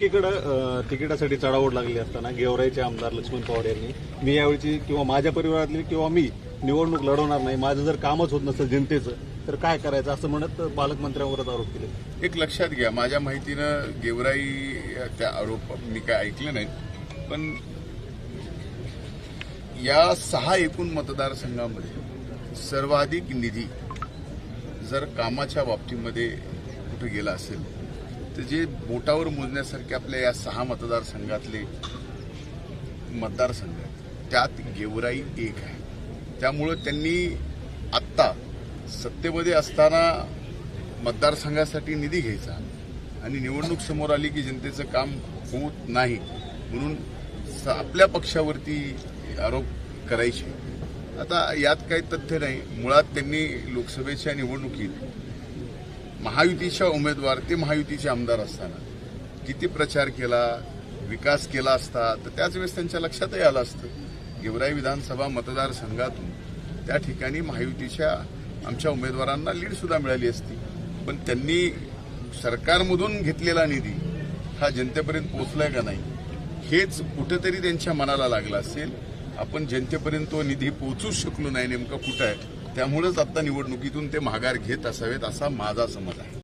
एकीकडे तिकिटासाठी चढाओढ लागली असताना गेवराईचे आमदार लक्ष्मण पवार यांनी. मी यावेळी किंवा माझ्या परिवारातली किंवा मी निवडणूक लढवणार नाही माझं जर कामच होत नसेल जनतेचं तर काय करायचं असं म्हणत पालकमंत्र्यांवरच आरोप केले. एक लक्षात घ्या माझ्या माहितीनं गेवराई त्या आरोप मी काय ऐकले नाहीत पण या सहा एकूण मतदारसंघामध्ये सर्वाधिक निधी जर कामाच्या बाबतीमध्ये कुठे गेला असेल तर जे बोटावर मोजण्यासारखे आपल्या या सहा मतदारसंघातले मतदारसंघ आहेत त्यात गेवराई एक आहे. त्यामुळं त्यांनी आत्ता सत्तेमध्ये असताना मतदारसंघासाठी निधी घ्यायचा आणि निवडणूक समोर आली की जनतेचं काम होत नाही म्हणून आपल्या पक्षावरती आरोप करायचे. आता यात काही तथ्य नाही. मुळात त्यांनी लोकसभेच्या निवडणुकीत महायुतीच्या उमेदवार ते महायुतीचे आमदार असताना किती प्रचार केला विकास केला असता तर त्याच वेळेस त्यांच्या लक्षातही आलं असतं. गेवराई विधानसभा मतदारसंघातून त्या ठिकाणी महायुतीच्या आमच्या उमेदवारांना लीडसुद्धा मिळाली असती. पण त्यांनी सरकारमधून घेतलेला निधी हा जनतेपर्यंत पोचलाय का नाही हेच कुठेतरी त्यांच्या मनाला लागलं असेल. आपण जनतेपर्यंत तो निधी पोचूच शकलो नाही नेमका कुठं आहे? त्यामुळेच आता निवडणुकीतून ते माघार घेत असावेत असा माझा समज आहे.